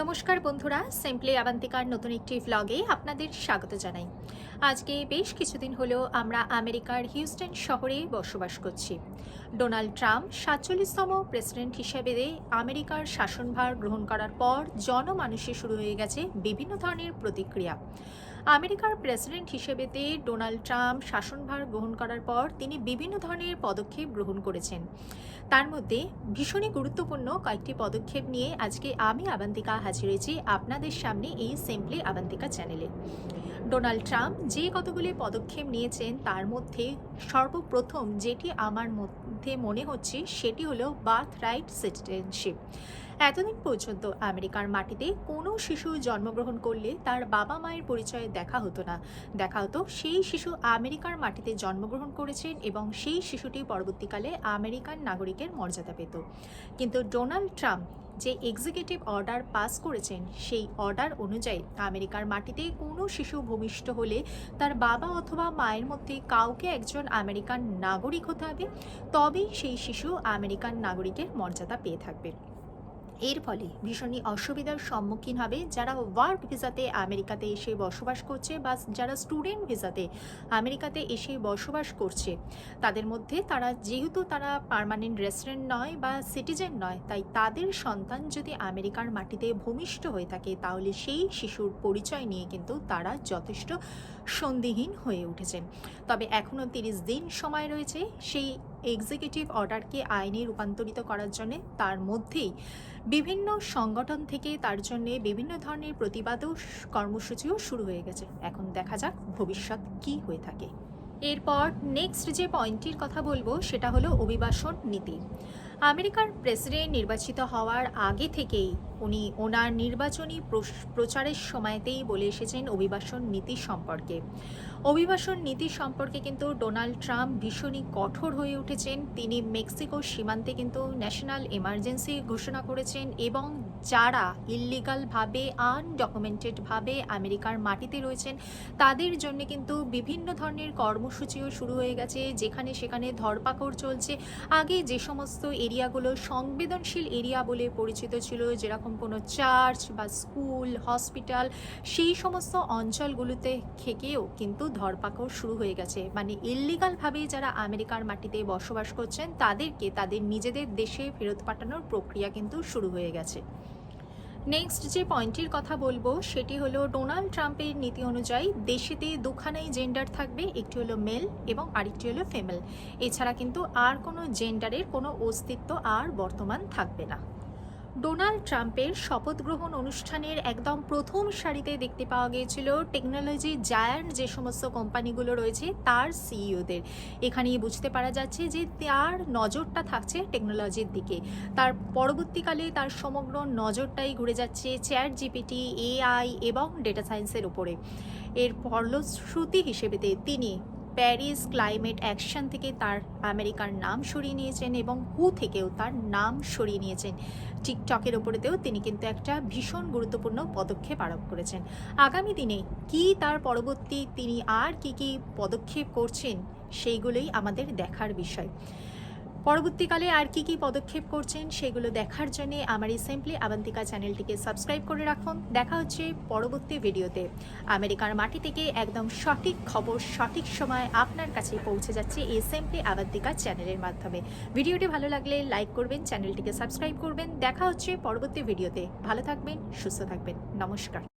নমস্কার বন্ধুরা সিম্পলি আবান্তিকার নতুন একটি ভ্লগে আপনাদের স্বাগত জানাই। আজকে বেশ কিছুদিন হলো আমরা আমেরিকার হিউস্টন শহরে বসবাস করছি। ডোনাল্ড ট্রাম্প সাতচল্লিশতম প্রেসিডেন্ট হিসেবে আমেরিকার শাসনভার গ্রহণ করার পর জনমানুষে শুরু হয়ে গেছে বিভিন্ন ধরনের প্রতিক্রিয়া। আমেরিকার প্রেসিডেন্ট হিসেবেতে ডোনাল্ড ট্রাম্প শাসনভার গ্রহণ করার পর তিনি বিভিন্ন ধরনের পদক্ষেপ গ্রহণ করেছেন। তার মধ্যে ভীষণই গুরুত্বপূর্ণ কয়েকটি পদক্ষেপ নিয়ে আজকে আমি আবান্তিকা হাজির হয়েছি আপনাদের সামনে এই সিম্পলি আবান্তিকা চ্যানেলে। ডোনাল্ড ট্রাম্প যে কতগুলি পদক্ষেপ নিয়েছেন তার মধ্যে সর্বপ্রথম যেটি আমার মধ্যে মনে হচ্ছে সেটি হলো বার্থ রাইট সিটিজেনশিপ। এতদিন পর্যন্ত আমেরিকার মাটিতে কোনো শিশু জন্মগ্রহণ করলে তার বাবা মায়ের পরিচয় দেখা হতো না। দেখা হতো সেই শিশু আমেরিকার মাটিতে জন্মগ্রহণ করেছেন এবং সেই শিশুটি পরবর্তীকালে আমেরিকান নাগরিকের মর্যাদা পেত। কিন্তু ডোনাল্ড ট্রাম্প যে এক্সিকিউটিভ অর্ডার পাস করেছেন, সেই অর্ডার অনুযায়ী আমেরিকার মাটিতে কোনো শিশু ভূমিষ্ঠ হলে তার বাবা অথবা মায়ের মধ্যে কাউকে একজন আমেরিকান নাগরিক হতে হবে। তবেই সেই শিশু আমেরিকান নাগরিকের মর্যাদা পেয়ে থাকবে। এর ফলে ভীষণই অসুবিধার সম্মুখীন হবে যারা ওয়ার্ক ভিসাতে আমেরিকাতে এসে বসবাস করছে বা যারা স্টুডেন্ট ভিসাতে আমেরিকাতে এসে বসবাস করছে। তাদের মধ্যে তারা যেহেতু তারা পার্মানেন্ট রেসিডেন্ট নয় বা সিটিজেন নয়, তাই তাদের সন্তান যদি আমেরিকার মাটিতে ভূমিষ্ঠ হয়ে থাকে, তাহলে সেই শিশুর পরিচয় নিয়ে কিন্তু তারা যথেষ্ট সন্দিহীন হয়ে উঠেছেন তবে এখনও তিরিশ দিন সময় রয়েছে, সেই এক্সিকিউটিভ অর্ডারকে আইনে রূপান্তরিত করার জন্য, তার মধ্যেই বিভিন্ন সংগঠন থেকে তার জন্য বিভিন্ন ধরনের প্রতিবাদও কর্মসূচিও শুরু হয়ে গেছে। এখন দেখা যাক ভবিষ্যৎ কি হয়ে থাকে। এরপর নেক্সট যে পয়েন্টটির কথা বলব, সেটা হলো অভিবাসন নীতি। আমেরিকার প্রেসিডেন্ট নির্বাচিত হওয়ার আগে থেকেই উনি ওনার নির্বাচনী প্রচারের সময়তেই বলে এসেছেন অভিবাসন নীতি সম্পর্কে। অভিবাসন নীতি সম্পর্কে কিন্তু ডোনাল্ড ট্রাম্প ভীষণই কঠোর হয়ে উঠেছেন। তিনি মেক্সিকো সীমান্তে কিন্তু ন্যাশনাল এমার্জেন্সি ঘোষণা করেছেন এবং যারা ইল্লিগালভাবে আনডকুমেন্টেডভাবে আমেরিকার মাটিতে রয়েছেন, তাদের জন্য কিন্তু বিভিন্ন ধরনের কর্মসূচিও শুরু হয়ে গেছে। যেখানে সেখানে ধরপাকড় চলছে। আগে যে সমস্ত এরিয়াগুলো সংবেদনশীল এরিয়া বলে পরিচিত ছিল, যেরকম কোনো চার্চ বা স্কুল, হসপিটাল, সেই সমস্ত অঞ্চলগুলোতে থেকেও কিন্তু ধরপাকড় শুরু হয়ে গেছে। মানে ইল্লিগালভাবে যারা আমেরিকার মাটিতে বসবাস করছেন, তাদেরকে তাদের নিজেদের দেশে ফেরত পাঠানোর প্রক্রিয়া কিন্তু শুরু হয়ে গেছে। নেক্সট যে পয়েন্টটির কথা বলব, সেটি হলো ডোনাল্ড ট্রাম্পের নীতি অনুযায়ী দেশেতে দুখানাই জেন্ডার থাকবে, একটি হলো মেল এবং আরেকটি হলো ফিমেল এছাড়া কিন্তু আর কোনো জেন্ডারের কোনো অস্তিত্ব আর বর্তমান থাকবে না। ডোনাল্ড ট্রাম্পের শপথ গ্রহণ অনুষ্ঠানের একদম প্রথম সারিতে দেখতে পাওয়া গিয়েছিল টেকনোলজি জায়ান্ট, যে সমস্ত কোম্পানিগুলো রয়েছে তার সিইওদের। এখানেই বুঝতে পারা যাচ্ছে যে তার নজরটা থাকছে টেকনোলজির দিকে। তার পরবর্তীকালে তার সমগ্র নজরটাই ঘুরে যাচ্ছে চ্যাট জিপিটি এআই এবং ডেটা সায়েন্সের উপরে। এর ফলশ্রুতি হিসেবেতে তিনি প্যারিস ক্লাইমেট অ্যাকশন থেকে তার আমেরিকার নাম সরিয়ে নিয়েছেন এবং হু থেকেও তার নাম সরিয়ে নিয়েছেন। টিকটকের ওপরেতেও তিনি কিন্তু একটা ভীষণ গুরুত্বপূর্ণ পদক্ষেপ আরোপ করেছেন। আগামী দিনে কি তার পরবর্তী তিনি আর কি কি পদক্ষেপ করছেন, সেইগুলোই আমাদের দেখার বিষয়। পরবর্তীকালে আর কি কি পদক্ষেপ করছেন সেগুলো দেখার জন্য আমার এই সিম্পলি আবান্তিকা চ্যানেলটিকে সাবস্ক্রাইব করে রাখুন। দেখা হচ্ছে পরবর্তী ভিডিওতে। আমেরিকার মাটি থেকে একদম সঠিক খবর, সঠিক সময় আপনার কাছে পৌঁছে যাচ্ছে এই সিম্পলি আবান্তিকা চ্যানেলের মাধ্যমে। ভিডিওটি ভালো লাগলে লাইক করবেন, চ্যানেলটিকে সাবস্ক্রাইব করবেন। দেখা হচ্ছে পরবর্তী ভিডিওতে। ভালো থাকবেন, সুস্থ থাকবেন। নমস্কার।